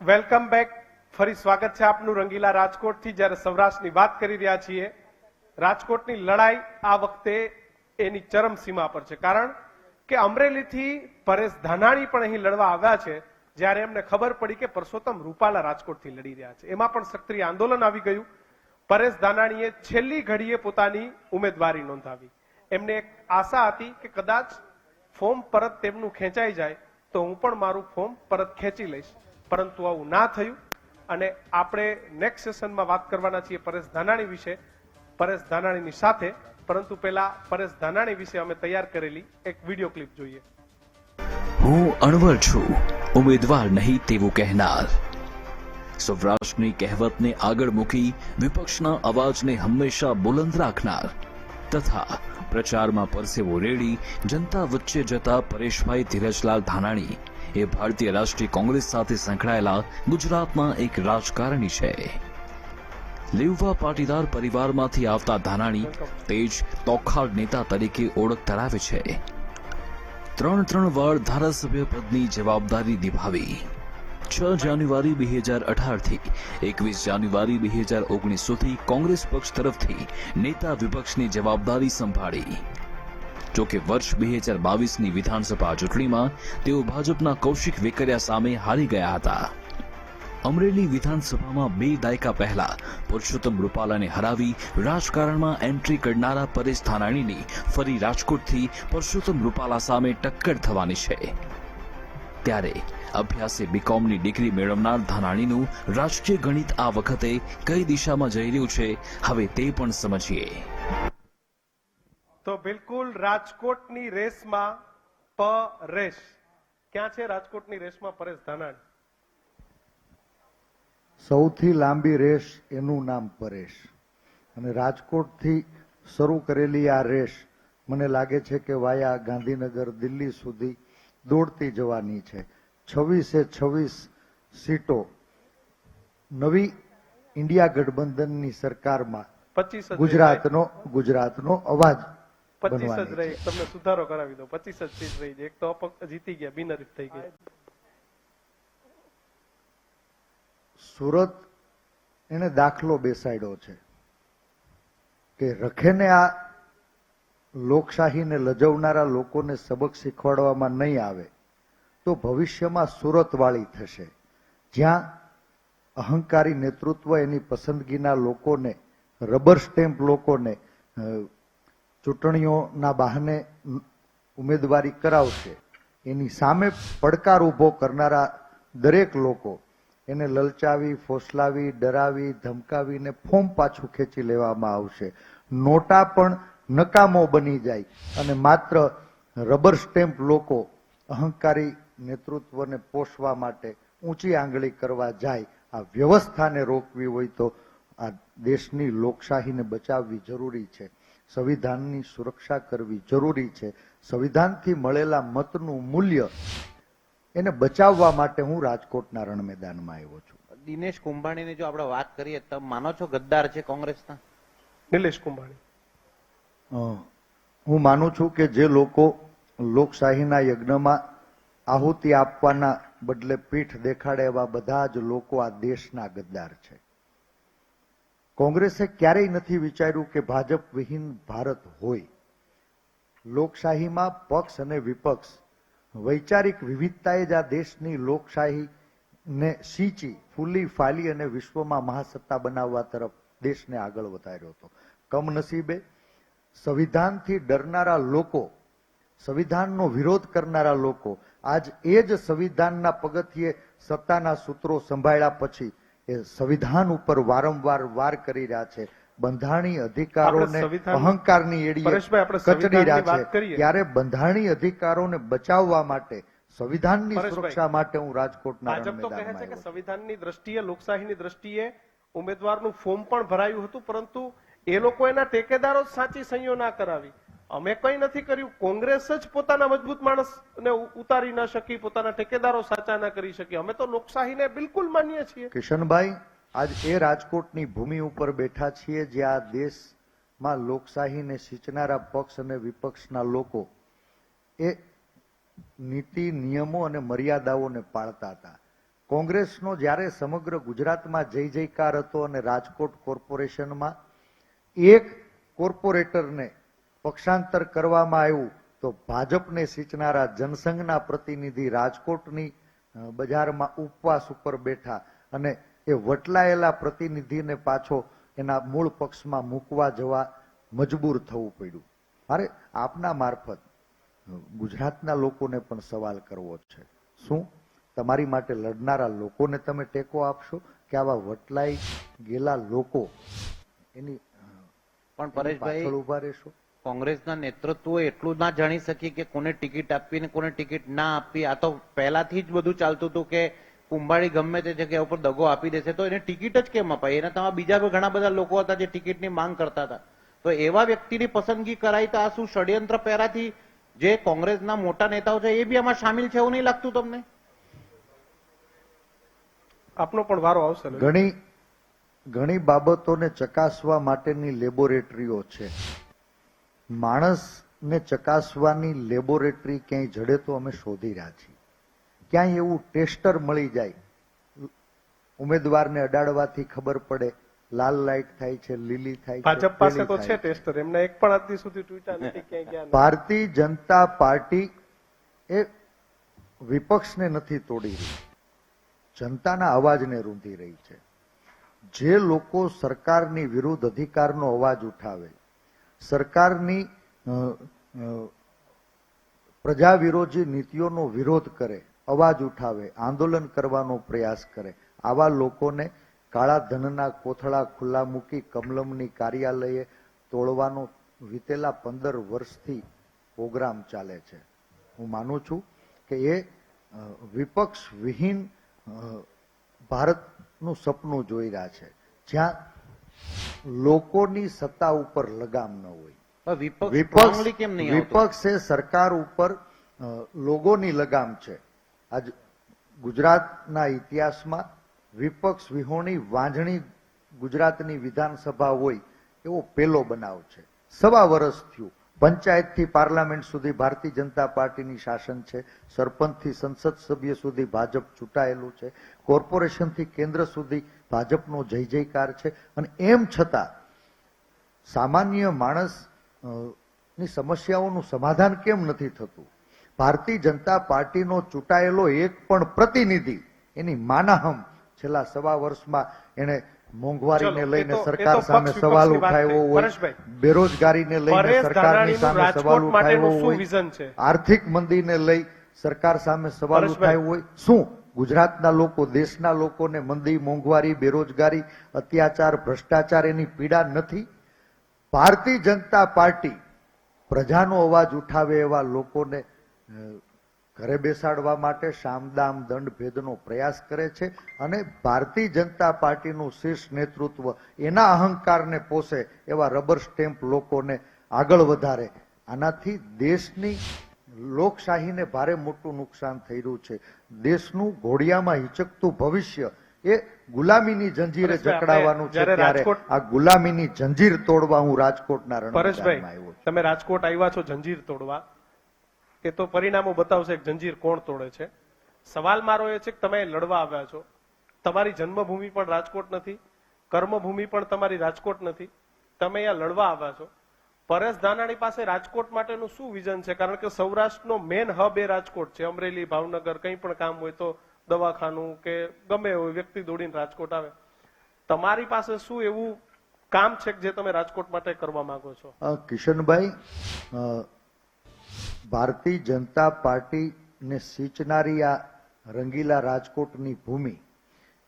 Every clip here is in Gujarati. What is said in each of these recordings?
Welcome back. ફરી સ્વાગત છે આપનું રંગીલા રાજકોટથી. જ્યારે સૌરાષ્ટ્રની વાત કરી રહ્યા છીએ, રાજકોટની લડાઈ આ વખતે એની ચરમ સીમા પર છે. કારણ કે અમરેલીથી પરેશ ધાનાણી પણ અહીં લડવા આવ્યા છે, જ્યારે એમને ખબર પડી કે પરસોત્તમ રૂપાલા રાજકોટથી લડી રહ્યા છે. એમાં પણ સક્રિય આંદોલન આવી ગયું. પરેશ ધાનાણીએ છેલ્લી ઘડીએ પોતાની ઉમેદવારી નોંધાવી. એમને એક આશા હતી કે કદાચ ફોર્મ પરત તેમનું ખેંચાઈ જાય, તો હું પણ મારું ફોર્મ પરત ખેંચી લઈશ. પરંતુ આવું ના થયું. અને આપણે નેક્સ્ટ સેશનમાં વાત કરવાના છીએ પરેશ ધાનાણી વિશે. પરેશ ધાનાણીની સાથે. પરંતુ પહેલા પરેશ ધાનાણી વિશે અમે તૈયાર કરેલી એક વીડિયો ક્લિપ જોઈએ. હું અણવર છું. ઉમેદવાર નહીં તેવું કહેનાર. સૌરાષ્ટ્રની કહેવતને આગળ મૂકી વિપક્ષના અવાજને હંમેશા બુલંદ રાખનાર. તથા પ્રચારમાં પરસેવો રેડી જનતા વચ્ચે જતા પરેશભાઈ ધીરજલાલ ધાનાણી એ ભારતીય રાષ્ટ્રીય કોંગ્રેસ સાથે સંકળાયેલા ગુજરાતના એક રાજકારણી છે. લેઉવા પાટીદાર પરિવારમાંથી આવતા ધાનાણી તેજ તોખાડ નેતા તરીકે ઓળખ ધરાવે છે. ત્રણ ત્રણ વાર ધારાસભ્ય પદની જવાબદારી નિભાવી. છ જાન્યુઆરી બે હજાર અઢારથી એકવીસ જાન્યુઆરી બે હજાર ઓગણીસ સુધી કોંગ્રેસ પક્ષ તરફથી નેતા વિપક્ષની જવાબદારી સંભાળી. જોકે વર્ષ બે હજાર બાવીસની વિધાનસભા ચૂંટણીમાં તેઓ ભાજપના કૌશિક વેકરિયા સામે હારી ગયા હતા. અમરેલી વિધાનસભામાં બે દાયકા પહેલા પુરુષોત્તમ રૂપાલાને હરાવી રાજકારણમાં એન્ટ્રી કરનારા પરેશ ધાનાણીની ફરી રાજકોટથી પુરુષોત્તમ રૂપાલા સામે ટક્કર થવાની છે. ત્યારે અભ્યાસે બીકોમની ડિગ્રી મેળવનાર ધાનાણીનું રાજકીય ગણિત આ વખતે કઈ દિશામાં જઈ રહ્યું છે, હવે તે પણ સમજીએ. તો બિલકુલ રાજકોટની રેસમાં પરેશ ક્યાં છે રાજકોટની રેસમાં પરેશ ધાનાણી? સૌથી લાંબી રેસ એનું નામ પરેશ. અને રાજકોટથી શરૂ કરેલી આ રેસ મને લાગે છે કે વાયા ગાંધીનગર દિલ્હી સુધી દોડતી જવાની છે. છવ્વીસે છવ્વીસ સીટો નવી ઇન્ડિયા ગઠબંધનની સરકારમાં ગુજરાતનો ગુજરાતનો અવાજ પચીસ જ રહી. તમને સુધારો કરાવી દો પચીસ જ સીટ રહી છે એક તો અપક્ષ જીતી ગયા બિનહરીફ થઈ ગઈ સુરત એને દાખલો બેસાડ્યો છે કે રખેને આ લોકશાહીને લજવનારા લોકોને સબક શીખવાડવામાં નહીં આવે તો ભવિષ્યમાં સુરત વાળી થશે. જ્યાં અહંકારી નેતૃત્વ એની પસંદગીના લોકોને રબર સ્ટેમ્પ લોકોને ચૂંટણીઓના બહાને ઉમેદવારી કરાવશે. એની સામે પડકાર ઊભો કરનારા દરેક લોકો એને લલચાવી, ફોસલાવી, ડરાવી, ધમકાવીને ફોર્મ પાછું ખેંચી લેવામાં આવશે. નોટા પણ નકામો બની જાય અને માત્ર રબર સ્ટેમ્પ લોકો અહંકારી નેતૃત્વને પોષવા માટે ઊંચી આંગળી કરવા જાય, આ વ્યવસ્થાને રોકવી હોય તો આ દેશની લોકશાહીને બચાવવી જરૂરી છે. સંવિધાનની સુરક્ષા કરવી જરૂરી છે. સંવિધાનથી મળેલા મતનું મૂલ્ય એને બચાવવા માટે હું રાજકોટના રણ મેદાનમાં આવ્યો છું. દિનેશ કુંભાણીની જો આપણે વાત કરીએ તો માનો છો ગદ્દાર છે કોંગ્રેસના? નિલેશ કુંભાણી. હું માનું છું કે જે લોકો લોકશાહીના યજ્ઞમાં આહુતિ આપવાના બદલે પીઠ દેખાડે એવા બધા જ લોકો આ દેશના ગદ્દાર છે. કોંગ્રેસે ક્યારેય નથી વિચાર્યું કે ભાજપ વિહીન ભારત હોય. લોકશાહીમાં પક્ષ અને વિપક્ષ, વૈચારિક વિવિધતાએ જ આ દેશની લોકશાહીને સિંચી, ફૂલી ફાલી અને વિશ્વમાં મહાસત્તા બનાવવા તરફ દેશને આગળ વધાર્યો હતો. કમનસીબે સંવિધાનથી ડરનારા લોકો, સંવિધાનનો વિરોધ કરનારા લોકો, આજ એ જ સંવિધાનના પગથિયે સત્તાના સૂત્રો સંભાળ્યા પછી એ સંવિધાન ઉપર વારંવાર વાર કરી રહ્યા છે. બંધારણીય અધિકારોને અહંકારની એડીએ કચડી રહ્યા છે. ત્યારે બંધારણીય અધિકારોને બચાવવા માટે સંવિધાનની સુરક્ષા માટે હું રાજકોટના રણમેદાનમાં છે કે. સંવિધાનની દ્રષ્ટિએ લોકશાહીની દ્રષ્ટિએ ઉમેદવારનું ફોર્મ પણ ભરાયું હતું પરંતુ એ લોકો એના ટેકેદારો સાચી સહીઓ ના કરાવી. અમે કંઈ નથી કર્યું. કોંગ્રેસ જ પોતાના મજબૂત માણસને ઉતારી ન શકી, પોતાના ઠેકેદારો સાચા ના કરી શકી. અમે તો લોકશાહીને બિલકુલ માનીએ છીએ. કિશનભાઈ, આજ એ રાજકોટની ભૂમિ ઉપર બેઠા છીએ જે આ દેશમાં લોકશાહીને સિંચનારા પક્ષ અને વિપક્ષના લોકો એ નીતિ, નિયમો અને મર્યાદાઓને પાળતા હતા. કોંગ્રેસનો જ્યારે સમગ્ર ગુજરાતમાં જય જયકાર હતો અને રાજકોટ કોર્પોરેશનમાં એક કોર્પોરેટરને પક્ષાંતર કરવામાં આવ્યું તો ભાજપને સિંચનારા જનસંઘના પ્રતિનિધિ રાજકોટની બજારમાં ઉપવાસ ઉપર બેઠા અને એ વટલાયેલા પ્રતિનિધિને પાછો એના મૂળ પક્ષમાં મૂકવા જવા મજબૂર થવું પડ્યું. મારે આપના મારફત ગુજરાતના લોકોને પણ સવાલ કરવો છે. શું? તમારી માટે લડનારા લોકોને તમે ટેકો આપશો કે આવા વટલાઈ ગયેલા લોકો એની પણ પરેશભાઈ ઊભા રહેશો? કોંગ્રેસના નેતૃત્વ એટલું ના જાણી શકી કે કોને ટિકિટ આપવી ને કોને ટિકિટ ના આપવી. આ તો પહેલાથી જ બધું ચાલતું હતું કે કુંભાળી ગમે તે જગ્યા ઉપર દગો આપી દેશે તો એને ટિકિટ જ કેમ અપાય? એના તમારા બીજા ઘણા બધા લોકો હતા જે ટિકિટની માંગ કરતા હતા. તો એવા વ્યક્તિની પસંદગી કરાઈ તો આ શું ષડયંત્ર પહેરાથી જે કોંગ્રેસના મોટા નેતાઓ છે એ બી આમાં સામેલ છે એવું નહીં લાગતું તમને? આપનો પણ વારો આવશે ઘણી ઘણી બાબતોને ચકાસવા માટેની લેબોરેટરીઓ છે. માણસને ચકાસવાની લેબોરેટરી ક્યાંય જડે તો અમે શોધી રહ્યા છીએ. ક્યાંય એવું ટેસ્ટર મળી જાય ઉમેદવારને અડાડવાથી ખબર પડે લાલ લાઈટ થાય છે લીલી થાય છે ભાજપ પાસે તો છે ટેસ્ટર એમને એક પણ આજ સુધી ટ્વીટા નથી ક્યાંય ગયા ભારતીય જનતા પાર્ટી એ વિપક્ષને નથી તોડી રહી જનતાના અવાજને રૂંધી રહી છે. જે લોકો સરકારની વિરુદ્ધ અધિકારનો અવાજ ઉઠાવે સરકારની પ્રજા વિરોધી નીતિઓનો વિરોધ કરે, અવાજ ઉઠાવે, આંદોલન કરવાનો પ્રયાસ કરે, આવા લોકોને કાળા ધનના કોથળા ખુલ્લા મૂકી કમલમની કાર્યાલયે તોડવાનો વીતેલા પંદર વર્ષથી પ્રોગ્રામ ચાલે છે. હું માનું છું કે એ વિપક્ષ વિહીન ભારતનું સપનું જોઈ રહ્યા છે. જ્યાં લોકોની સત્તા ઉપર લગામ ન હોય. વિપક્ષ કેમ નહીં વિપક્ષ એ સરકાર ઉપર લોગોની લગામ છે. આજ ગુજરાતના ઇતિહાસમાં વિપક્ષ વિહોણી વાંઝણી ગુજરાતની વિધાનસભા હોય એવો પહેલો બનાવ છે. સવા વર્ષ થયું. પંચાયતથી પાર્લામેન્ટ સુધી ભારતીય જનતા પાર્ટીની શાસન છે, સરપંચથી સંસદ સભ્ય સુધી ભાજપ ચૂંટાયેલું છે, કોર્પોરેશનથી કેન્દ્ર સુધી ભાજપનો જય જયકાર છે. અને એમ છતાં સામાન્ય માણસની સમસ્યાઓનું સમાધાન કેમ નથી થતું? ભારતીય જનતા પાર્ટીનો ચૂંટાયેલો એક પણ પ્રતિનિધિ એની માનાહમ છેલ્લા સવા વર્ષમાં એને મોંઘવારીને લઈને સરકાર સામે સવાલ ઉઠાવ્યો હોય બેરોજગારીને લઈને સરકારની સામે સવાલ ઉઠાવ્યો શું હોય આર્થિક મંદીને લઈ સરકાર સામે સવાલ ઉઠાવ્યો હોય શું? ગુજરાતના લોકો દેશના લોકોને મંદી મોંઘવારી બેરોજગારી અત્યાચાર ભ્રષ્ટાચાર એની પીડા નથી? ભારતીય જનતા પાર્ટી પ્રજાનો અવાજ ઉઠાવે એવા લોકોને ઘરે બેસાડવા માટે સામદામ દંડ ભેદનો પ્રયાસ કરે છે અને ભારતીય જનતા પાર્ટીનું શીર્ષ નેતૃત્વ એના અહંકારને પોષે એવા રબર સ્ટેમ્પ લોકોને આગળ વધારે. આનાથી દેશની લોકશાહીને ભારે મોટું નુકસાન થઈ રહ્યું છે. દેશનું ઘોડિયામાં હિચકતું ભવિષ્ય એ ગુલામીની જંજીરે જકડાવાનું જકડાવવાનું છે ત્યારે આ ગુલામીની જંજીર તોડવા હું રાજકોટના રણમાં આવ્યો તમે રાજકોટ આવ્યા છો જંજીર તોડવા. એ તો પરિણામો બતાવશે જંજીર કોણ તોડે છે. સવાલ મારો એ છે કે તમે લડવા આવ્યા છો. તમારી જન્મભૂમિ પણ રાજકોટ નથી. કર્મભૂમિ પણ તમારી રાજકોટ નથી. તમે અહીંયા લડવા આવ્યા છો. પરેશ ધાનાણી પાસે રાજકોટ માટેનું શું વિઝન છે? કારણ કે સૌરાષ્ટ્રનો મેન હબ એ રાજકોટ છે. અમરેલી, ભાવનગર, કંઈ પણ કામ હોય તો દવાખાનું કે ગમે હોય વ્યક્તિ દોડીને રાજકોટ આવે. તમારી પાસે શું એવું કામ છે જે તમે રાજકોટ માટે કરવા માંગો છો? કિશનભાઈ ભારતીય જનતા પાર્ટીને સિંચનારી આ રંગીલા રાજકોટની ભૂમિ.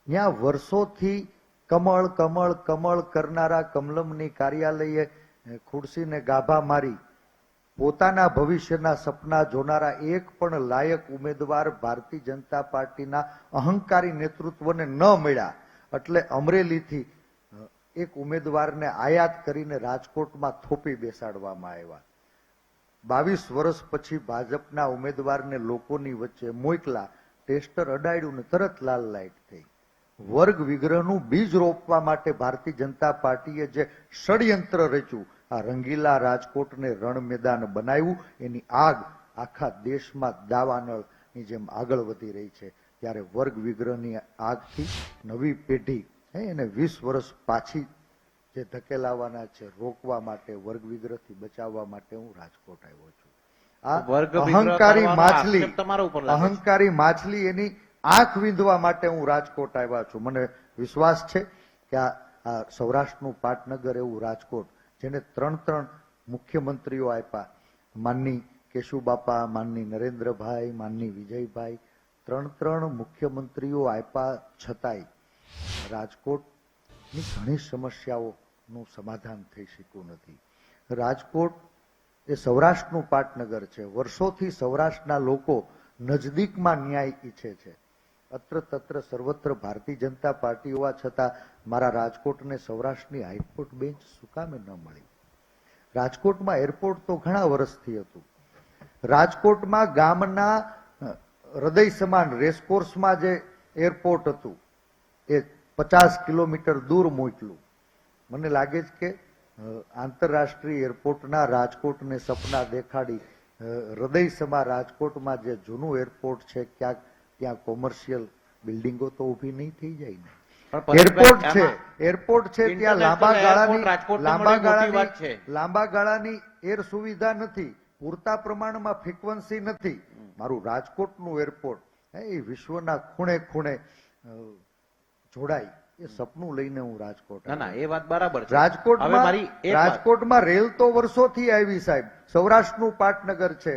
ત્યાં વર્ષોથી કમળ કમળ કમળ કરનારા કમલમની કાર્યાલયે ખુરશીને ગાભા મારી, પોતાના ભવિષ્યના સપના જોનારા એક પણ લાયક ઉમેદવાર ભારતીય જનતા પાર્ટીના અહંકારી નેતૃત્વને ન મળ્યા. એટલે અમરેલીથી એક ઉમેદવારને આયાત કરીને રાજકોટમાં થોપી બેસાડવામાં આવ્યા. બાવીસ વર્ષ પછી ભાજપના ઉમેદવારને લોકોની વચ્ચે મોકલા ટેસ્ટર અડાડ્યું ને તરત લાલ લાઈટ થઈ. વર્ગ વિગ્રહનું બીજ રોપવા માટે ભારતીય જનતા પાર્ટીએ જે ષડયંત્ર રચ્યું, આ રંગીલા રાજકોટને રણ મેદાન બનાવ્યું, એની આગ આખા દેશમાં દાવાનળની જેમ આગળ વધી રહી છે. ત્યારે વર્ગ વિગ્રહની આગથી નવી પેઢી એને વીસ વર્ષ પાછી જે ધકેલાવાના છે રોકવા માટે વર્ગ વિગ્રહથી બચાવવા માટે હું રાજકોટ આવ્યો છું. આ વિગ્રહ અહંકારી માછલી તમારા ઉપર અહંકારી માછલી એની આંખ વીંધવા માટે હું રાજકોટ આવ્યા છું. મને વિશ્વાસ છે કે આ સૌરાષ્ટ્રનું પાટનગર એવું રાજકોટ જેને ત્રણ ત્રણ મુખ્યમંત્રીઓ આપ્યા. માનની કેશુબાપા માનની નરેન્દ્રભાઈ માનની વિજયભાઈ ત્રણ ત્રણ મુખ્યમંત્રીઓ આપ્યા છતાંય રાજકોટની ઘણી સમસ્યાઓનું સમાધાન થઈ શક્યું નથી. રાજકોટ એ સૌરાષ્ટ્રનું પાટનગર છે. વર્ષોથી સૌરાષ્ટ્રના લોકો નજદીકમાં ન્યાય ઈચ્છે છે. અત્ર તત્ર સર્વત્ર ભારતીય જનતા પાર્ટી હોવા છતાં મારા રાજકોટને સૌરાષ્ટ્રની હાઈકોર્ટ બેન્ચ શું કામે ન મળી? રાજકોટમાં એરપોર્ટ તો ઘણા વર્ષથી હતું. રાજકોટમાં ગામના હૃદય સમાન રેસકોર્સમાં જે એરપોર્ટ હતું, એ પચાસ કિલોમીટર દૂર મોકલું. મને લાગે છે કે આંતરરાષ્ટ્રીય એરપોર્ટના રાજકોટને સપના દેખાડી હૃદય સમા રાજકોટમાં જે જૂનું એરપોર્ટ છે ક્યાંક ત્યાં કોમર્શિયલ બિલ્ડિંગો તો ઊભી નહીં થઈ જાય ને. એરપોર્ટ છે એરપોર્ટ છે ત્યાં લાંબા ગાળાની લાંબા ગાળાની લાંબા ગાળાની એર સુવિધા નથી પૂરતા પ્રમાણમાં ફ્રીક્વન્સી નથી. મારું રાજકોટનું એરપોર્ટ હે, એ વિશ્વના ખૂણે ખૂણે જોડાય. એ સપનું લઈને હું રાજકોટ ના ના એ વાત બરાબર છે. રાજકોટમાં મારી રાજકોટમાં રેલ તો વર્ષોથી આવી સાહેબ. સૌરાષ્ટ્રનું પાટનગર છે.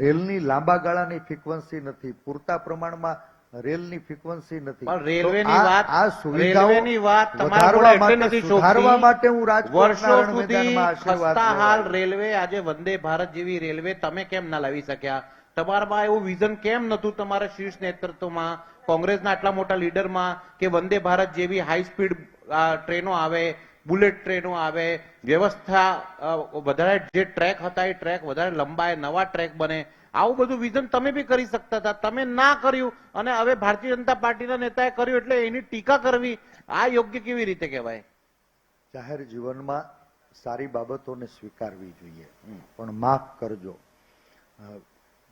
રેલની લાંબા ગાળાની ફ્રીક્વન્સી નથી. પૂરતા પ્રમાણમાં રેલની ફ્રીક્વન્સી નથી. પણ રેલવેની વાત આ સુવિધાઓની વાત તમારા માટે નથી સુધારવા માટે હું રાજકોટ વર્ષો સુધી હાલ રેલવે આજે વંદે ભારત જેવી રેલવે તમે કેમ ના લાવી શક્યા? તમારામાં એવું વિઝન કેમ નતું તમારા શીર્ષ નેતૃત્વમાં, કોંગ્રેસના આટલા મોટા લીડરમાં કે વંદે ભારત જેવી હાઈ સ્પીડ ટ્રેનો આવે બુલેટ ટ્રેનો આવે, વ્યવસ્થા વધારે જે ટ્રેક હતા એ ટ્રેક વધારે લંબાય, નવા ટ્રેક બને. આવું બધું વિઝન તમે બી કરી શકતા હતા. તમે ના કર્યું અને હવે ભારતીય જનતા પાર્ટીના નેતાએ કર્યું એટલે એની ટીકા કરવી આ યોગ્ય કેવી રીતે કહેવાય? જાહેર જીવનમાં સારી બાબતોને સ્વીકારવી જોઈએ. પણ માફ કરજો.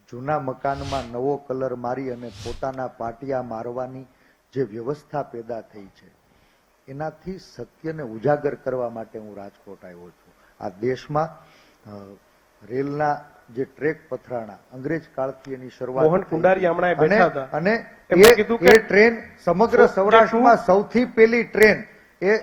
જૂના મકાનમાં નવો કલર મારી અને પોતાના પાટિયા મારવાની જે વ્યવસ્થા પેદા થઈ છે એનાથી સત્યને ઉજાગર કરવા માટે હું રાજકોટ આવ્યો છું. આ દેશમાં રેલના જે ટ્રેક પથરાણા અંગ્રેજ કાળથી એની શરૂઆત મોહન થઈ હમણાં એ બેઠા હતા. અને એ કીધું કે એ ટ્રેન સમગ્ર સૌરાષ્ટ્રમાં સૌથી પહેલી ટ્રેન એ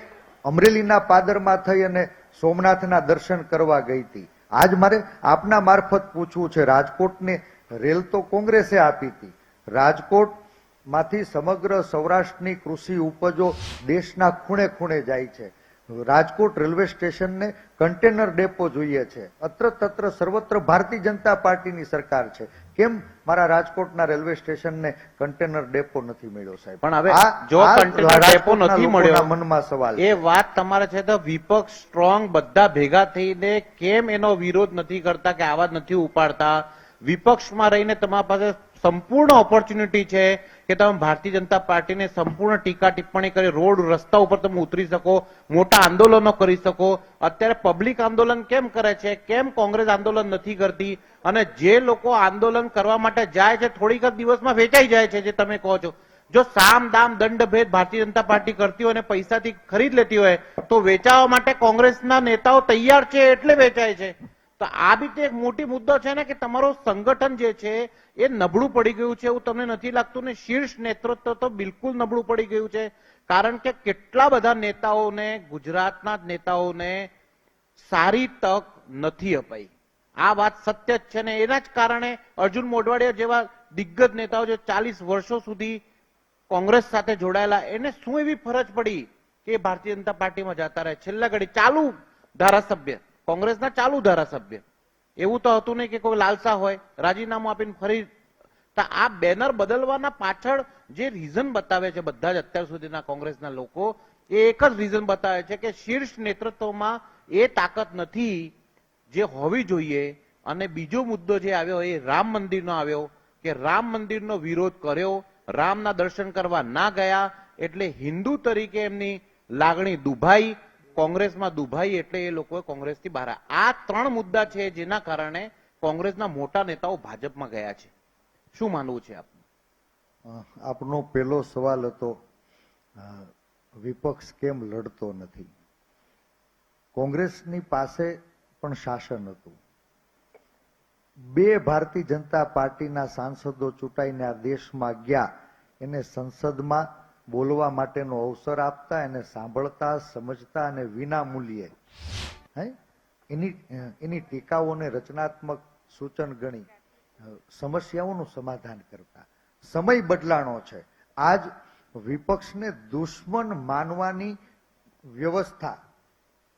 અમરેલીના પાદરમાં થઈ અને સોમનાથના દર્શન કરવા ગઈ હતી. આજ મારે આપના મારફત પૂછવું છે રાજકોટને રેલ તો કોંગ્રેસે આપી હતી. રાજકોટમાંથી સમગ્ર સૌરાષ્ટ્રની કૃષિ ઉપજો દેશના ખૂણે ખૂણે જાય છે. રાજકોટ રેલવે સ્ટેશનને કન્ટેનર ડેપો જોઈએ છે. અત્ર તત્ર સર્વત્ર ભારતીય જનતા પાર્ટીની સરકાર છે. કેમ મારા રાજકોટના રેલવે સ્ટેશનને કન્ટેનર ડેપો નથી મળ્યો સાહેબ? પણ હવે જો કન્ટેનર ડેપો નથી મળ્યો મનમાં સવાલ એ વાત તમારે છે તો વિપક્ષ સ્ટ્રોંગ બધા ભેગા થઈને કેમ એનો વિરોધ નથી કરતા કે આવાજ નથી ઉપાડતા? વિપક્ષમાં રહીને તમારા પાસે સંપૂર્ણ ઓપોર્ચ્યુનિટી છે કે તમે ભારતીય જનતા પાર્ટીને સંપૂર્ણ ટીકા ટિપ્પણી કરી, રોડ રસ્તા ઉપર તમે ઉતરી શકો, મોટા આંદોલનો કરી શકો. અત્યારે પબ્લિક આંદોલન કેમ કરે છે? કેમ કોંગ્રેસ આંદોલન નથી કરતી? અને જે લોકો આંદોલન કરવા માટે જાય છે, થોડીક જ દિવસમાં વેચાઈ જાય છે, જે તમે કહો છો. જો સામ, દામ, દંડ, ભેદ ભારતીય જનતા પાર્ટી કરતી હોય અને પૈસાથી ખરીદ લેતી હોય, તો વેચાવા માટે કોંગ્રેસના નેતાઓ તૈયાર છે એટલે વેચાય છે. તો આ બી એક મોટી મુદ્દો છે ને કે તમારું સંગઠન જે છે, એ નબળું પડી ગયું છે એવું તમને નથી લાગતું ને? શીર્ષ નેતૃત્વ તો બિલકુલ નબળું પડી ગયું છે. કારણ કે કેટલા બધા નેતાઓને, ગુજરાતના નેતાઓને સારી તક નથી અપાઈ. આ વાત સત્ય જ છે ને? એના જ કારણે અર્જુન મોઢવાડિયા જેવા દિગ્ગજ નેતાઓ જે ચાલીસ વર્ષો સુધી કોંગ્રેસ સાથે જોડાયેલા, એને શું એવી ફરજ પડી કે ભારતીય જનતા પાર્ટીમાં જતા રહે? છેલ્લા ઘડી ચાલુ ધારાસભ્ય. કોંગ્રેસના ચાલુ ધારાસભ્ય. એવું તો હતું નહીં કે કોઈ લાલસા હોય. રાજીનામું આપીને ફરી તો આ બેનર બદલવાના પાછળ જે રીઝન બતાવે છે બધા જ અત્યાર સુધીના કોંગ્રેસના લોકો, એ એક જ રીઝન બતાવે છે કે શીર્ષ નેતૃત્વમાં એ તાકાત નથી જે હોવી જોઈએ. અને બીજો મુદ્દો જે આવ્યો એ રામ મંદિરનો આવ્યો કે રામ મંદિરનો વિરોધ કર્યો. રામના દર્શન કરવા ના ગયા. એટલે હિન્દુ તરીકે એમની લાગણી દુભાઈ. કોંગ્રેસમાં દુભાઈ એટલે એ લોકોએ કોંગ્રેસથી બહાર આ ત્રણ મુદ્દા છે જેના કારણે કોંગ્રેસના મોટા નેતાઓ ભાજપમાં ગયા છે. શું માનવું છે આપનું? આપનો પહેલો સવાલ હતો વિપક્ષ કેમ લડતો નથી? કોંગ્રેસની પાસે પણ શાસન હતું. બે ભારતીય જનતા પાર્ટીના સાંસદો ચૂંટાઈને આ દેશમાં ગયા, એને સંસદમાં બોલવા માટેનો અવસર આપતા એને સાંભળતા, સમજતા અને વિના મૂલ્યે હે? એની એની ટીકાઓને રચનાત્મક સૂચન ગણી સમસ્યાઓનું સમાધાન કરતા. સમય બદલાણો છે. આજ વિપક્ષને દુશ્મન માનવાની વ્યવસ્થા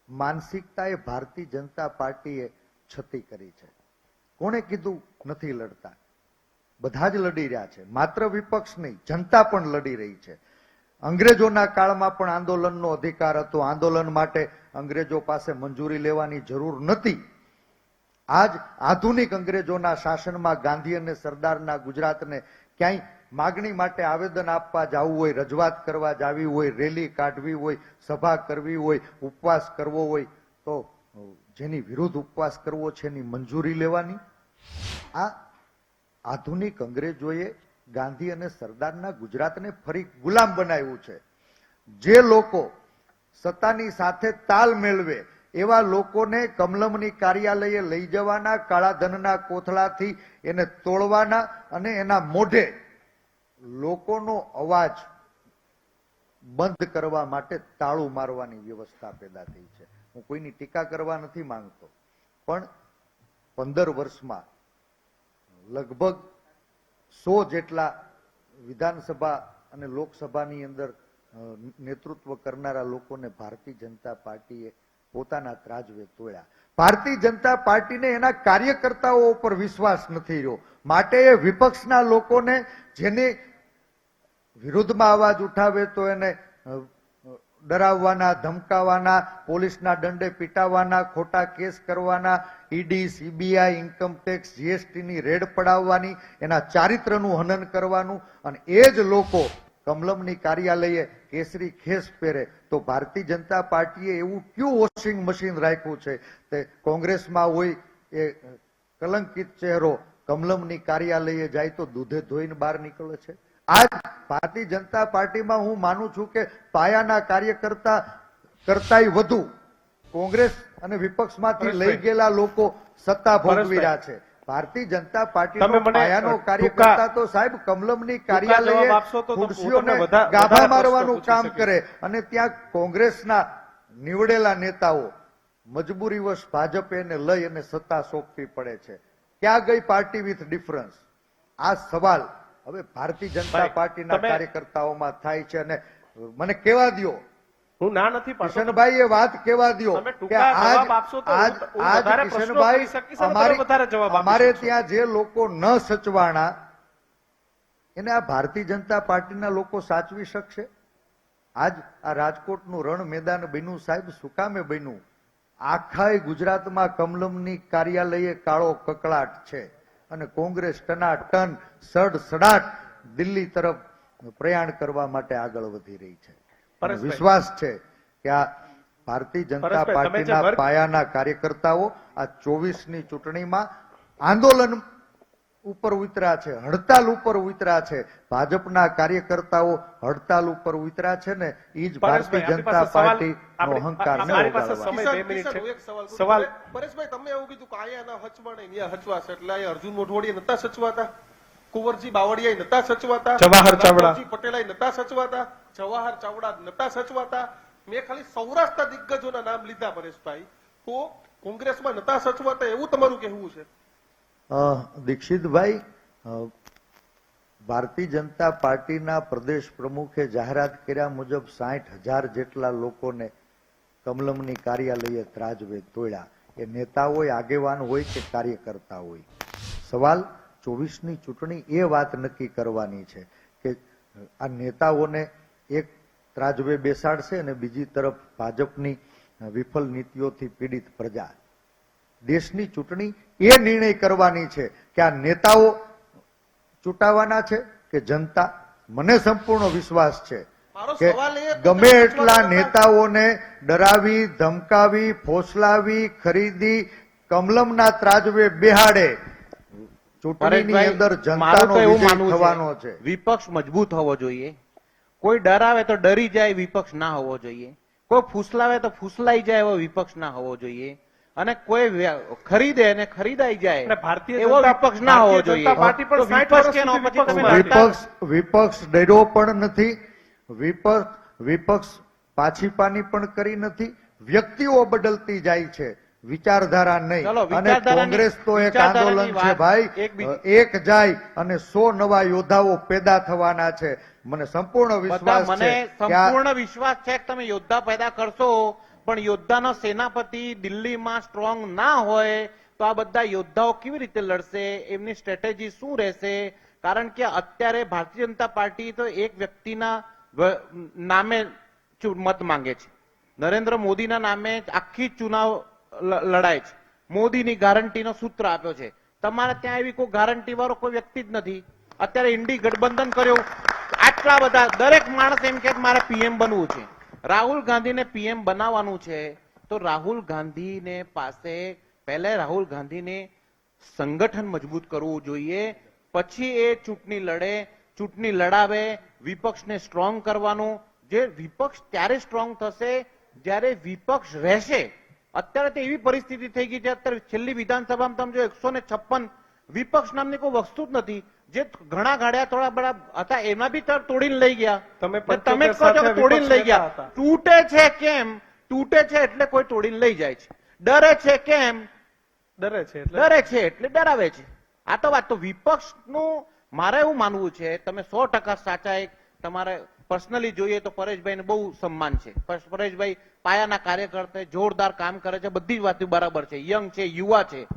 માનસિકતા એ ભારતીય જનતા પાર્ટીએ છતી કરી છે. કોણે કીધું? નથી લડતા. બધા જ લડી રહ્યા છે. માત્ર વિપક્ષ નહીં, જનતા પણ લડી રહી છે. અંગ્રેજોના કાળમાં પણ આંદોલનનો અધિકાર હતો. આંદોલન માટે અંગ્રેજો પાસે મંજૂરી લેવાની જરૂર નથી આજ આધુનિક અંગ્રેજોના શાસનમાં ગાંધી અને સરદારના ગુજરાતને ક્યાંય માગણી માટે આવેદન આપવા જવું હોય, રજૂઆત કરવા જાવી હોય, રેલી કાઢવી હોય, સભા કરવી હોય, ઉપવાસ કરવો હોય, તો જેની વિરુદ્ધ ઉપવાસ કરવો છે એની મંજૂરી લેવાની. આ આધુનિક અંગ્રેજોએ ગાંધી અને સરદારના ગુજરાતને ફરી ગુલામ બનાવ્યું છે. જે લોકો સત્તાની સાથે તાલ મેળવે, એવા લોકોને કમલમની કાર્યાલયે લઈ જવાના, કાળા ધનના કોથળાથી એને તોડવાના અને એના મોઢે લોકોનો અવાજ બંધ કરવા માટે તાળું મારવાની વ્યવસ્થા પેદા થઈ છે. હું કોઈની ટીકા કરવા નથી માંગતો. પણ પંદર વર્ષમાં લગભગ સો જેટલા વિધાનસભા અને લોકસભાની અંદર નેતૃત્વ કરનારા લોકોને ભારતીય જનતા પાર્ટીએ પોતાના ત્રાજવે તોડ્યા. ભારતીય જનતા પાર્ટીને એના કાર્યકર્તાઓ ઉપર વિશ્વાસ નથી રહ્યો. માટે એ વિપક્ષના લોકોને જેની વિરુદ્ધમાં અવાજ ઉઠાવે તો એને ડરાવવાના, ધમકાવાના, પોલીસના દંડે પીટાવાના, ખોટા કેસ કરવાના, ઈડી, સીબીઆઈ ઇન્કમટેક્સ જીએસટીની રેડ પડાવવાની, એના ચારિત્રનું હનન કરવાનું અને એ જ લોકો કમલમની કાર્યાલયે કેસરી ખેસ પહેરે. તો ભારતીય જનતા પાર્ટીએ એવું કયું વોશિંગ મશીન રાખ્યું છે? તે કોંગ્રેસમાં હોય, એ કલંકિત ચહેરો કમલમની કાર્યાલયે જાય તો દૂધે ધોઈને બહાર નીકળે છે? આજ ભારતીય જનતા પાર્ટીમાં હું માનું છું કે પાયાના કાર્યકર્તા કરતાય વધુ કોંગ્રેસ અને વિપક્ષમાંથી લઈ ગયેલા લોકો સત્તા ભોગવી રહ્યા છે. ભારતીય જનતા પાર્ટીનો પાયાનો કાર્યકર્તા તો સાહેબ કમલમની કાર્યાલયે ખુરશીઓને ગાભા મારવાનું કામ કરે અને ત્યાં કોંગ્રેસના નીવડેલા નેતાઓ મજબૂરીવશ ભાજપે એને લઈ અને સત્તા સોંપવી પડે છે. ક્યાં ગઈ પાર્ટી વિથ ડિફરન્સ? આ સવાલ હવે ભારતીય જનતા પાર્ટીના કાર્યકર્તાઓમાં થાય છે અને મને કેવા દ્યો. હું ના નથી કિશનભાઈ એ વાત કેવા દ્યો કે આજ આજ આજ કિશનભાઈ અમારી વધારે જવાબ અમારે ત્યાં જે લોકો ન સચવાણા એને આ ભારતીય જનતા પાર્ટીના લોકો સાચવી શકશે? આજ આ રાજકોટનું રણ મેદાન બન્યું સાહેબ સુકામે બન્યું? આખાય ગુજરાતમાં કમલમની કાર્યાલયે કાળો કકળાટ છે. અને કોંગ્રેસ ટનાટન સડસડાટ દિલ્હી તરફ પ્રયાણ કરવા માટે આગળ વધી રહી છે. વિશ્વાસ છે કે આ ભારતીય જનતા પાર્ટીના પાયાના કાર્યકર્તાઓ આ ચોવીસની ચૂંટણીમાં આંદોલન ઉપર ઉતર્યા છે હડતાલ ઉપર ઉતર્યા છે. ભાજપના કાર્યકર્તાઓ હડતાલ ઉપર ઉતર્યા છે ને એ જ ભારતીય જનતા પાર્ટી નો અહંકાર સવાલ પરેશભાઈ તમે એવું કીધું કે આયા ના હચવાણ અહીંયા હચવાશે એટલે અહીંયા અર્જુન મોઢવાડીએ નતા સચવાતા? કુંવરજી બાવળિયા નતા સચવાતા? જવાહર ચાવડા. રાઘવજી નતા સચવાતા? જવાહર ચાવડા નતા સચવાતા? મેં ખાલી સૌરાષ્ટ્ર દિગ્ગજોના નામ લીધા પરેશભાઈ. તો કોંગ્રેસમાં નતા સચવાતા એવું તમારું કહેવું છે? દીક્ષિતભાઈ ભારતીય જનતા પાર્ટીના પ્રદેશ પ્રમુખે જાહેરાત કર્યા મુજબ સાઠ હજાર જેટલા લોકોને કમલમની કાર્યાલયે ત્રાજવે તોડ્યા. એ નેતા હોય આગેવાન હોય કે કાર્યકર્તા હોય? સવાલ, ચોવીસની ચૂંટણી એ વાત નક્કી કરવાની છે કે, આ નેતાઓને એક ત્રાજવે બેસાડશે અને બીજી તરફ ભાજપની વિફલ નીતિઓથી પીડિત પ્રજા. દેશની ચૂંટણી એ નિર્ણય કરવાની છે કે આ નેતાઓ ચૂંટાવાના છે કે જનતા? મને સંપૂર્ણ વિશ્વાસ છે કે ગમે એટલા નેતાઓને ડરાવી ધમકાવી ફોસલાવી ખરીદી કમલમના ત્રાજવે બેહાડે ચૂંટણીની અંદર જનતાનો વિજય થવાનો છે. વિપક્ષ મજબૂત હોવો જોઈએ. કોઈ ડરાવે તો ડરી જાય વિપક્ષ ના હોવો જોઈએ. કોઈ ફૂસલાવે તો ફૂસલાઈ જાય એવો વિપક્ષ ના હોવો જોઈએ. અને કોઈ ખરીદે અને ખરીદાઈ જાય ભારતીય એવો વિપક્ષ ના હોવો જોઈએ. પાર્ટી પણ વિપક્ષ પછી વિપક્ષ વિપક્ષ ડર્યો પણ નથી. વિપક્ષ વિપક્ષ પાછીપાની પણ કરી નથી. વ્યક્તિઓ બદલતી જાય છે. વિચારધારા નહીં. અને કોંગ્રેસ તો એક આંદોલન છે ભાઈ. એક જાય અને સો નવા યોદ્ધાઓ પેદા થવાના છે. મને સંપૂર્ણ વિશ્વાસ મને છે કે સંપૂર્ણ વિશ્વાસ છે કે તમે યોદ્ધા પેદા કરશો પણ યોદ્ધાનો સેનાપતિ દિલ્હીમાં સ્ટ્રોંગ ના હોય, તો આ બધા યોદ્ધાઓ કેવી રીતે લડશે? એમની સ્ટ્રેટેજી શું રહેશે? કારણ કે અત્યારે ભારતીય જનતા પાર્ટી તો એક વ્યક્તિના નામે મત માંગે છે. નરેન્દ્ર મોદીના નામે આખી ચુનાવ લડાય છે. મોદીની ગારંટીનો સૂત્ર આપ્યો છે. તમારે ત્યાં એવી કોઈ ગારંટી વાળો કોઈ વ્યક્તિ જ નથી. અત્યારે ઇન્ડી ગઠબંધન કર્યું. આટલા બધા દરેક માણસ એમ કે મારે પીએમ બનવું છે. રાહુલ ગાંધીને પીએમ બનાવવાનું છે, તો રાહુલ ગાંધીને પાસે પહેલે રાહુલ ગાંધીને સંગઠન મજબૂત કરવું જોઈએ, પછી એ ચૂંટણી લડે, ચૂંટણી લડાવે, વિપક્ષને સ્ટ્રોંગ કરવાનું. જે વિપક્ષ ત્યારે સ્ટ્રોંગ થશે, જ્યારે વિપક્ષ રહેશે. અત્યારે તો એવી પરિસ્થિતિ થઈ ગઈ છે, અત્યારે છેલ્લી વિધાનસભામાં તમે જો એકસો ને છપ્પન વિપક્ષ નામની કોઈ વસ્તુ જ નથી જે ઘણા ગાડ્યા થોડા બડા હતા એમાં બી તોડીને લઈ ગયા. તમે તમે કહો છો તોડીને લઈ ગયા. તૂટે છે કેમ? તૂટે છે એટલે કોઈ તોડીને લઈ જાય છે. ડરે છે કેમ? ડરે છે એટલે? ડરે છે એટલે ડરાવે છે. આ તો વાત તો વિપક્ષનું મારે એવું માનવું છે તમે સો ટકા સાચા એક તમારે પર્સનલી જોઈએ તો પરેશભાઈને બહુ સન્માન છે. પરેશભાઈ પાયાના કાર્યકર્તા જોરદાર કામ કરે છે બધી જ વાતો બરાબર છે. યંગ છે યુવા છે.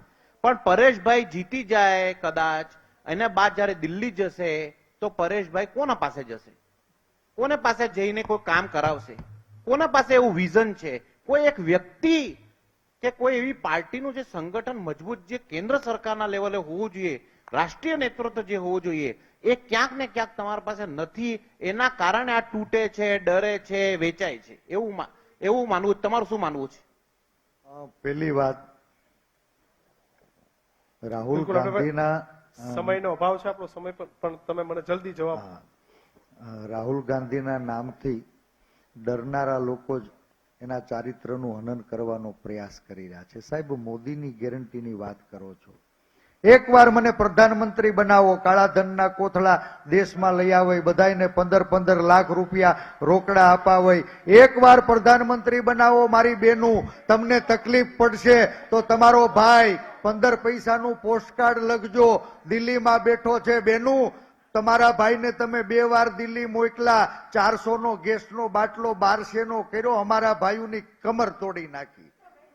પણ પરેશભાઈ જીતી જાય કદાચ એના બાદ જયારે દિલ્હી જશે તો પરેશભાઈ કોના પાસે જશે? કોને પાસે જઈને કોઈ કામ કરાવશે? કોના પાસે એવું વિઝન છે? કોઈ એક વ્યક્તિ કે કોઈ એવી પાર્ટીનું જે સંગઠન મજબૂત જે કેન્દ્ર સરકારના લેવલે હોવું જોઈએ રાષ્ટ્રીય નેતૃત્વ જે હોવું જોઈએ એ ક્યાંક ને ક્યાંક તમારી પાસે નથી એના કારણે આ તૂટે છે ડરે છે વેચાય છે. એવું એવું માનવું તમારું શું માનવું છે? પહેલી વાત. રાહુલ ગાંધીના સમયનો અભાવ છે આપણો સમય પણ પણ તમે મને જલ્દી જવાબ રાહુલ ગાંધીના નામથી ડરનારા લોકો જ એના ચારિત્રનું હનન કરવાનો પ્રયાસ કરી રહ્યા છે. સાહેબ મોદીની ગેરંટીની વાત કરો છો. એકવાર મને પ્રધાનમંત્રી બનાવો, કાળા ધનના કોથળા દેશમાં લઈ આવે બધાને પંદર પંદર લાખ રૂપિયા રોકડા અપાવે. એકવાર પ્રધાનમંત્રી બનાવો મારી બેનું, તમને તકલીફ પડશે તો તમારો ભાઈ પંદર પૈસાનું પોસ્ટકાર્ડ લખજો. દિલ્હીમાં બેઠો છે બેનું, તમારા ભાઈને તમે બે વાર દિલ્હી મોકલા ચારસો નો ગેસનો બાટલો બારસે નો કર્યો, અમારા ભાઈઓની કમર તોડી નાખી.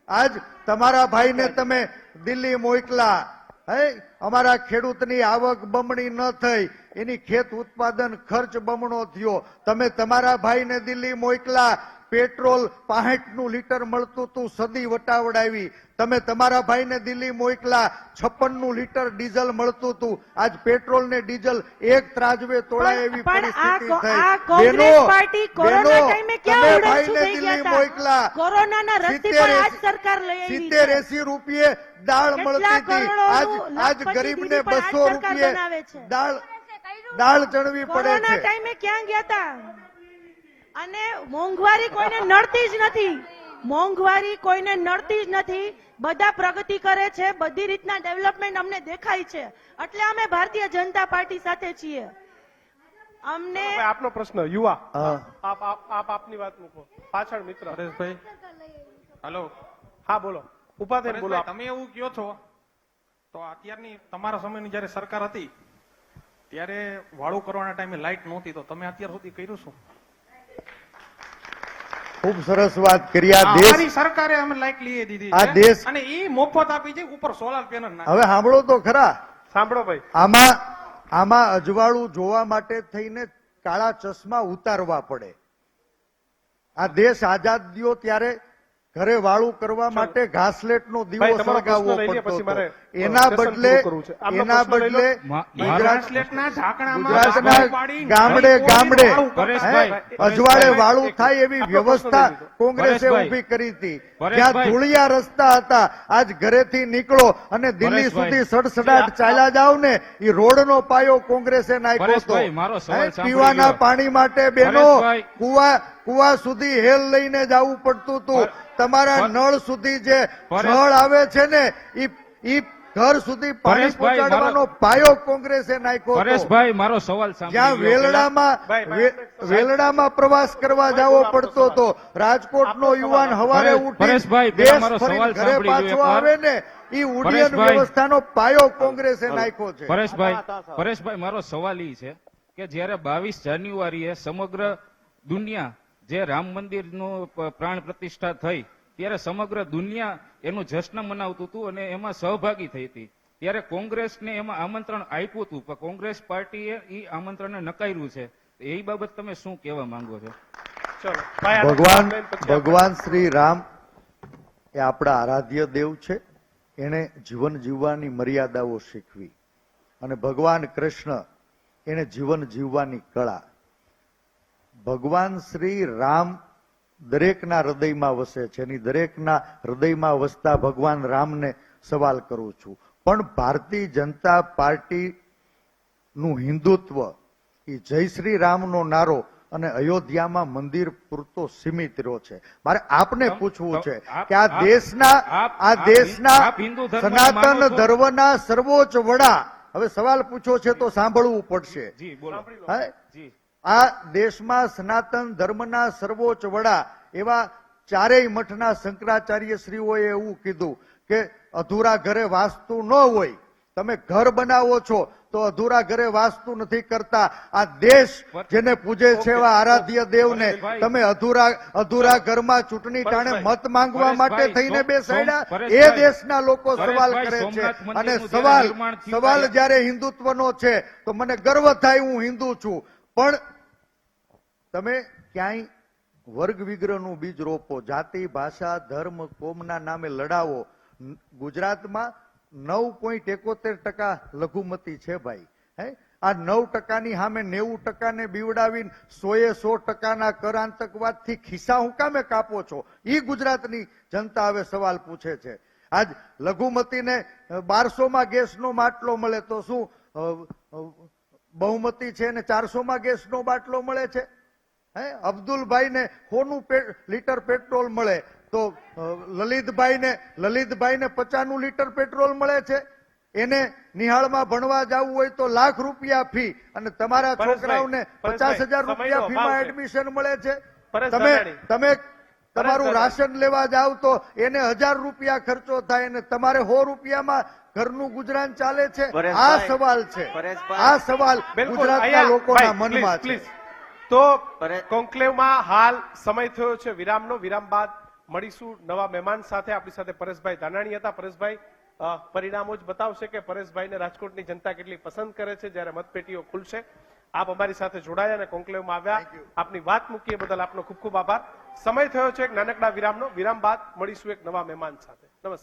આજ તમારા ભાઈને તમે દિલ્હી મોકલા. હે, અમારા ખેડૂતની આવક બમણી ન થઈ. એની ખેત ઉત્પાદન ખર્ચ બમણો થયો. તમે તમારા ભાઈને દિલ્હી મોકલા. પેટ્રોલ પાસઠનું લીટર મળતું તું સદી વટાવડાવી. તમે તમારા ભાઈને દિલ્હી મોકલા છપ્પનનું લીટર ડીઝલ મળતું હતું આજ પેટ્રોલ ને ડીઝલ એક ત્રાજવે તોડાય એવી પરિસ્થિતિ થઈ. બેનો, તમે ભાઈને દિલ્હી મોકલા. કોરોનાના રસથી સિત્તેર પણ આ જ એંસી- સરકાર લઈ સિત્તેર એસી રૂપિયે દાળ મળતી હતી. આજ આજ ગરીબને બસો રૂપિયે દાળ દાળ ચણવી પડે કોરોના ટાઈમે ક્યાં ગયા હતા અને મોંઘવારી કોઈને નડતી જ નથી. મોંઘવારી કોઈને નડતી જ નથી. બધા પ્રગતિ કરે છે બધી રીતના ડેવલપમેન્ટ અમને દેખાય છે. એટલે અમે ભારતીય જનતા પાર્ટી સાથે છીએ. અમને આપનો પ્રશ્ન યુવા. આપ આપ આપ આપની વાત મૂકો. પાછળ મિત્ર. પરેશભાઈ. હેલો. હા બોલો. ઉપાધ્યાય બોલો તમે એવું કયો છો? તો અત્યારની તમારા સમયની જયારે સરકાર હતી ત્યારે વાળું કરવાના ટાઈમે લાઇટ નહોતી તો તમે અત્યાર સુધી કર્યું શું? ખૂબ સરસ વાત કરી. આ દેશ સરકારે અમે લાઈક લઈએ દીધી આ દેશ- અને ઈ મફત આપી છે ઉપર સોલાર પેનલ હવે સાંભળો તો ખરા. સાંભળો ભાઈ. આમાં આમાં અજવાળું જોવા માટે થઈને કાળા ચશ્મા ઉતારવા પડે. આ દેશ આઝાદ થયો ત્યારે ઘરે વાળું કરવા માટે ઘાસલેટનો દીવો ભાઈ, સળગાવવો પડતો એના બદલે એના. બદલે ગુજરાતના ગામડે ગામડે અજવાળે વાળું થાય એવી વ્યવસ્થા કોંગ્રેસે ઊભી કરી હતી. ત્યાં ધૂળિયા રસ્તા હતા આજ ઘરેથી નીકળો અને દિલ્હી સુધી સડસડાટ ચાલ્યા જાવ ને એ રોડનો પાયો કોંગ્રેસે નાખ્યો હતો. પીવાના પાણી માટે બેનો કુવા કુવા સુધી હેલ લઈને જવું પડતું હતું. તમારા નળ સુધી જે જળ આવે છે ને ઈ ઈ ઘર સુધી પાણી પહોંચાડવાનો પાયો કોંગ્રેસે નાખ્યો પરેશભાઈ મારો સવાલ જ્યાં. વેલડામાં વેલડામાં પ્રવાસ કરવા જવો પડતો હતો રાજકોટનો યુવાન હવારે ઉઠી દેશ સવાલ ઘરે પાછો આવે ને ઈ ઉડ્ડયન. વ્યવસ્થાનો પાયો કોંગ્રેસે નાખ્યો છે. પરેશભાઈ પરેશભાઈ મારો સવાલ ઈ છે કે જયારે બાવીસ જાન્યુઆરીએ સમગ્ર દુનિયા જે રામ મંદિરનું પ્રાણ પ્રતિષ્ઠા થઈ ત્યારે સમગ્ર દુનિયા એનું જશ્ન મનાવતું હતું અને એમાં સહભાગી થઈ હતી. ત્યારે કોંગ્રેસને એમાં આમંત્રણ આપ્યું હતું પણ કોંગ્રેસ પાર્ટીએ એ આમંત્રણને નકાર્યું છે. એ બાબત તમે શું કહેવા માંગો છો? ચલો ભગવાન ભગવાન શ્રી રામ એ આપણા આરાધ્ય દેવ છે. એને જીવન જીવવાની મર્યાદાઓ શીખવી. અને ભગવાન કૃષ્ણ એને જીવન જીવવાની કળા ભગવાન શ્રી રામ દરેકના હૃદયમાં વસે છે. એની દરેકના હૃદયમાં વસતા ભગવાન રામને સવાલ કરું છું. પણ ભારતીય જનતા પાર્ટી નું હિન્દુત્વ એ જય શ્રી રામનો નારો અને અયોધ્યામાં મંદિર પૂરતો સીમિત રહ્યો છે. મારે આપને પૂછવું છે કે આ દેશના આ દેશના સનાતન ધર્મના સર્વોચ્ચ વડા. હવે સવાલ પૂછો છે તો સાંભળવું પડશે. આ દેશમાં સનાતન ધર્મના સર્વોચ્ચ વડા એવા ચારેય મઠના શંકરાચાર્ય શ્રીઓએ એવું કીધું કે અધૂરા ઘરે વાસ્તુ ન હોય. તમે ઘર બનાવો છો તો અધૂરા ઘરે વાસ્તુ નથી કરતા. આ દેશ જેને પૂજે છે એવા આરાધ્ય દેવને તમે અધૂરા અધૂરા ઘરમાં ચૂંટણી ટાણે મત માંગવા માટે થઈને બેસાડ્યા. એ દેશના લોકો સવાલ કરે છે. અને સવાલ સવાલ જયારે જ્યારે હિન્દુત્વનો છે તો મને ગર્વ થાય હું હિન્દુ છું. પણ તમે ક્યાંય વર્ગ વિગ્રહનું બીજ રોપો, જાતિ, ભાષા, ધર્મ, કોમના નામે લડાવો. ગુજરાતમાં નવ પોઈન્ટ એકોતેર ટકા લઘુમતી છે ભાઈ. હે? આ નવ ટકાની સામે નેવું ટકાને બીવડાવીને સોએ સો ટકાના કરાંતકવાદથી ખિસ્સા હું કામે કાપો છો? એ ગુજરાતની જનતા હવે સવાલ પૂછે છે. આજ લઘુમતીને બારસોમાં ગેસનો માટલો મળે તો શું બહુમતી છે ને ચારસોમાં ગેસનો બાટલો મળે છે? હે? અબ્દુલભાઈ ને સોનું લીટર પેટ્રોલ મળે તો અ, લલિતભાઈ ને લલિતભાઈ ને પચાસનું લીટર પેટ્રોલ મળે છે? એને નિહાળમાં ભણવા જવું હોય તો લાખ રૂપિયા ફી અને તમારા છોકરાઓને પચાસ હજાર રૂપિયા ફીમાં એડમિશન મળે છે? તમે તમે તમારું રાશન લેવા જાવ તો એને હજાર રૂપિયા ખર્ચો થાય અને તમારે સો રૂપિયામાં ઘરનું ગુજરાન ચાલે છે? આ સવાલ છે. આ સવાલ ગુજરાતના લોકોના મનમાં છે. તો કોન્કલેવમાં હાલ સમય થયો છે વિરામનો. વિરામ બાદ મળીશું નવા મહેમાન સાથે. આપણી સાથે પરેશભાઈ ધાનાણી હતા. પરેશભાઈ પરિણામો જ બતાવશે કે પરેશભાઈને રાજકોટની જનતા કેટલી પસંદ કરે છે જ્યારે મતપેટીઓ ખુલશે. આપ અમારી સાથે જોડાયા અને કોન્કલેવમાં આવ્યા. આપની વાત મૂકી બદલ આપનો ખૂબ ખૂબ આભાર. સમય થયો છે એક નાનકડા વિરામનો. વિરામ બાદ મળીશું એક નવા મહેમાન સાથે. નમસ્કાર.